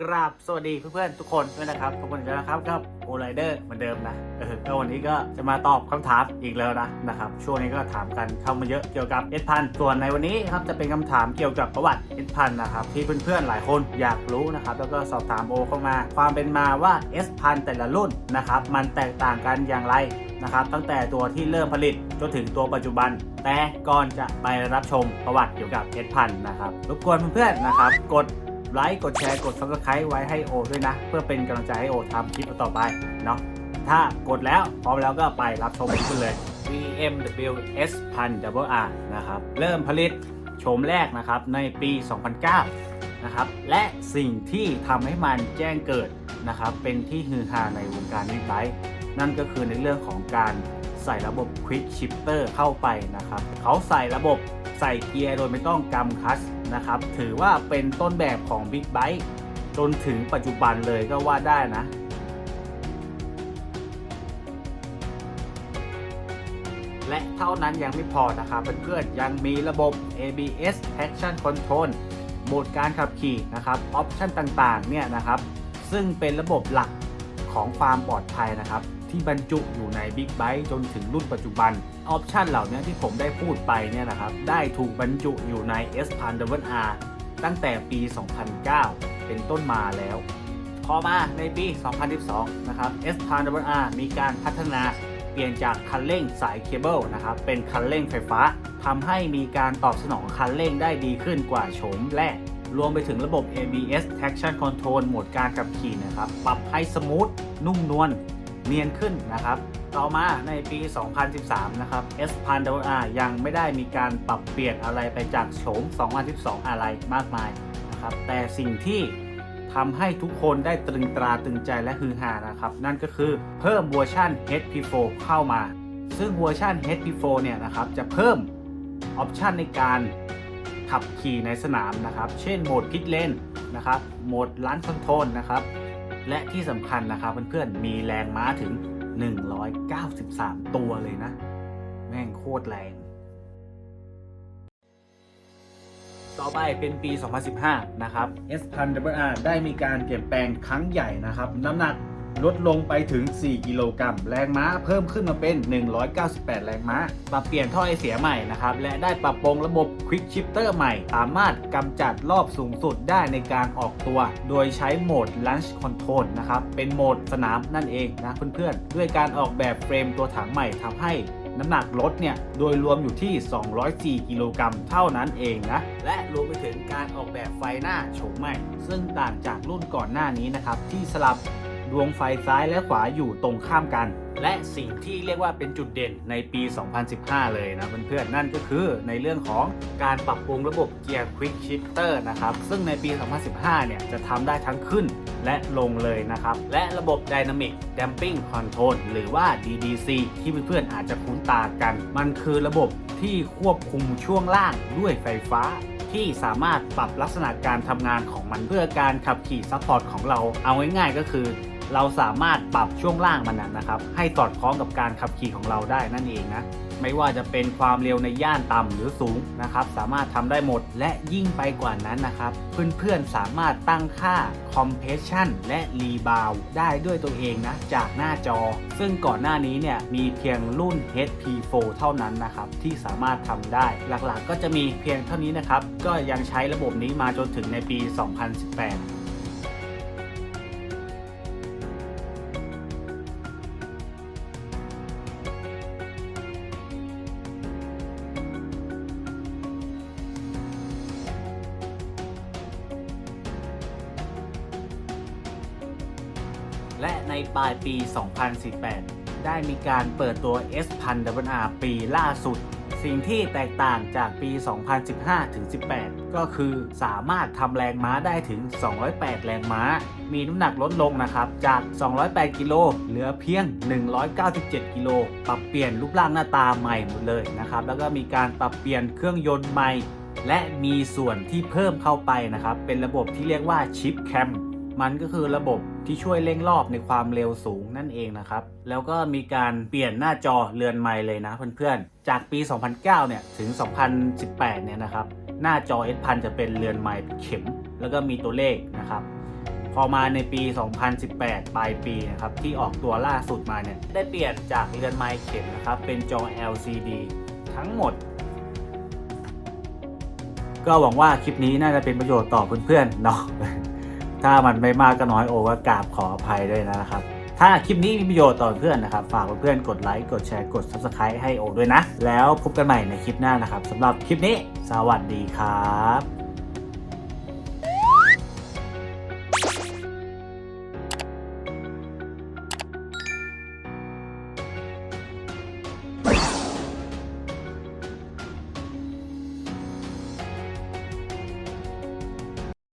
กราบสวัสดีเพื่อนๆทุกคนด้วยนะครับทุกคนกันนะครับกับโอไลเดอร์เหมือนเดิมนะเออแล้ววันนี้ก็จะมาตอบคำถามอีกแล้วนะนะครับช่วงนี้ก็ถามกันเข้ามาเยอะเกี่ยวกับเอสพันส่วนในวันนี้ครับจะเป็นคำถามเกี่ยวกับประวัติเอสพันนะครับที่เพื่อนๆหลายคนอยากรู้นะครับแล้วก็สอบถามโอเข้ามา ความเป็นมาว่าเอสพันแต่ละรุ่นนะครับมันแตกต่างกันอย่างไรนะครับตั้งแต่ตัวที่เริ่มผลิตจนถึงตัวปัจจุบัน แต่ก่อนจะไปรับชมประวัติเกี่ยวกับเอสพันนะครับรบกวนเพื่อนๆนะครับกด ไลค์ กดแชร์ กด subscribe ไว้ให้โอด้วยนะ เพื่อเป็นกำลังใจให้โอทำคลิปต่อไปเนาะ ถ้ากดแล้วพร้อมแล้วก็ไปรับชมกันเลย BMW S 1000 R นะครับ เริ่มผลิตโฉมแรกนะครับในปี 2009 นะครับ และสิ่งที่ทำให้มันแจ้งเกิดนะครับ เป็นที่ฮือฮาในวงการบิ๊กไบค์นั่นก็คือในเรื่องของการใส่ระบบ Quick Shifter เข้าไปนะครับ เขาใส่ระบบ ใส่เกียร์โดยไม่ต้องกำคัชนะครับ ถือว่าเป็นต้นแบบของ Big b i k e จนถึงปัจจุบันเลยก็ว่าได้นะและเท่านั้นยังไม่พอนะครับเพื่อนๆยังมีระบบ ABS Traction Control โหมดการขับขี่นะครับออปชันต่างๆเนี่ยนะครับ ซึ่งเป็นระบบหลักของความปลอดภัยนะครับ ที่บรรจุอยู่ใน Big b i k e จนถึงรุ่นปัจจุบัน ออปชันเหล่านี้ที่ผมได้พูดไปเนี่ยนะครับ ได้ถูกบรรจุอยู่ใน S 1 0 0 R ตั้งแต่ปี 2009 เป็นต้นมาแล้ว พอมาในปี 2012 นะครับ S 1 0 0 R มีการพัฒนาเปลี่ยนจากคันเร่งสายเคเบิลนะครับ เป็นคันเร่งไฟฟ้าทำให้มีการตอบสนองคันเร่งได้ดีขึ้นกว่าโฉมแรกรวมไปถึงระบบ ABS Traction Control โหมดการขับขี่นะครับ ปรับให้สมูท นุ่มนวล เนียนขึ้นนะครับ ต่อมาในปี 2013 นะครับ S 1 0 0 R ยังไม่ได้มีการปรับเปลี่ยนอะไรไปจากโฉม 2012 อะไรมากมายนะครับ แต่สิ่งที่ทำให้ทุกคนได้ตรึงตราตรึงใจและฮือฮานะครับ นั่นก็คือเพิ่มเวอร์ชัน HP4 เข้ามา ซึ่งเวอร์ชัน HP4 เนี่ยนะครับจะเพิ่มออปชันในการขับขี่ในสนามนะครับ เช่นโหมดพิทเลนนะครับ โหมดลันคอนโทรลนะครับ และที่สำคัญนะครับเพื่อนๆ มีแรงม้าถึง 193 ตัวเลยนะ แม่งโคตรแรง ต่อไปเป็นปี 2015 นะครับ S1000R ได้มีการเปลี่ยนแปลงครั้งใหญ่นะครับ น้ำหนัก ลดลงไปถึง 4 กิโลกรัม แรงม้าเพิ่มขึ้นมาเป็น 198 แรงม้า ปรับเปลี่ยนท่อไอเสียใหม่นะครับ และได้ปรับปรุงระบบ Quick Shifter ใหม่ สามารถกำจัดรอบสูงสุดได้ในการออกตัว โดยใช้โหมด Launch Control นะครับ เป็นโหมดสนามนั่นเองนะเพื่อนๆ ด้วยการออกแบบเฟรมตัวถังใหม่ทำให้น้ำหนักรถเนี่ย โดยรวมอยู่ที่ 204 กิโลกรัมเท่านั้นเองนะ และรวมไปถึงการออกแบบไฟหน้าโฉมใหม่ ซึ่งต่างจากรุ่นก่อนหน้านี้นะครับ ที่สลับ ดวงไฟซ้ายและขวาอยู่ตรงข้ามกัน และสิ่งที่เรียกว่าเป็นจุดเด่นในปี 2015 เลยนะเพื่อนๆนั่นก็คือในเรื่องของการปรับปรุงระบบเกียร์ Quick Shifter นะครับ ซึ่งในปี 2015 เนี่ยจะทำได้ทั้งขึ้นและลงเลยนะครับ และระบบ Dynamic Damping Control หรือว่า DDC ที่เพื่อนๆอาจจะคุ้นตากัน มันคือระบบที่ควบคุมช่วงล่างด้วยไฟฟ้าที่สามารถปรับลักษณะการทำงานของมันเพื่อการขับขี่ซัพพอร์ตของเราเอาง่ายๆก็คือเราสามารถปรับช่วงล่างมันนะครับ ให้สอดคล้องกับการขับขี่ของเราได้นั่นเองนะ ไม่ว่าจะเป็นความเร็วในย่านต่ำหรือสูงนะครับ สามารถทำได้หมดและยิ่งไปกว่านั้นนะครับ เพื่อนๆสามารถตั้งค่า Compression และ Rebound ได้ด้วยตัวเองนะ จากหน้าจอ ซึ่งก่อนหน้านี้เนี่ยมีเพียงรุ่น HP4 เท่านั้นนะครับที่สามารถทำได้ หลักๆ ก็จะมีเพียงเท่านี้นะครับ ก็ยังใช้ระบบนี้มาจนถึงในปี 2018 และในปลายปี 2018 ได้มีการเปิดตัว S 1 0 0 R ปีล่าสุด สิ่งที่แตกต่างจากปี 2015 ถึง 18 ก็คือสามารถทำแรงม้าได้ถึง 208 แรงม้า มีน้ำหนักลดลงนะครับ จาก 208 กิโลเหลือเพียง 197 กิโล ปรับเปลี่ยนรูปร่างหน้าตาใหม่หมดเลยนะครับ แล้วก็มีการปรับเปลี่ยนเครื่องยนต์ใหม่ และมีส่วนที่เพิ่มเข้าไปนะครับ เป็นระบบที่เรียกว่าชิปแคมมันก็คือระบบ ที่ช่วยเร่งรอบในความเร็วสูงนั่นเองนะครับ แล้วก็มีการเปลี่ยนหน้าจอเรือนใหม่เลยนะเพื่อนๆ จากปี 2009 เนี่ยถึง 2018 เนี่ยนะครับ หน้าจอ S พันจะเป็นเรือนใหม่เข็ม แล้วก็มีตัวเลขนะครับ พอมาในปี 2018 ปลายปีนะครับที่ออกตัวล่าสุดมาเนี่ยได้เปลี่ยนจากเรือนไม้เข็มนะครับเป็นจอ LCD ทั้งหมดก็หวังว่าคลิปนี้น่าจะเป็นประโยชน์ต่อเพื่อนๆเนาะ ถ้ามันไม่มากก็น้อยโอก็กราบขออภัยด้วยนะครับ ถ้าคลิปนี้มีประโยชน์ต่อเพื่อนนะครับ ฝากเพื่อนกดไลค์ กดแชร์ กด Subscribe ให้โอด้วยนะ แล้วพบกันใหม่ในคลิปหน้านะครับสำหรับคลิปนี้ สวัสดีครับ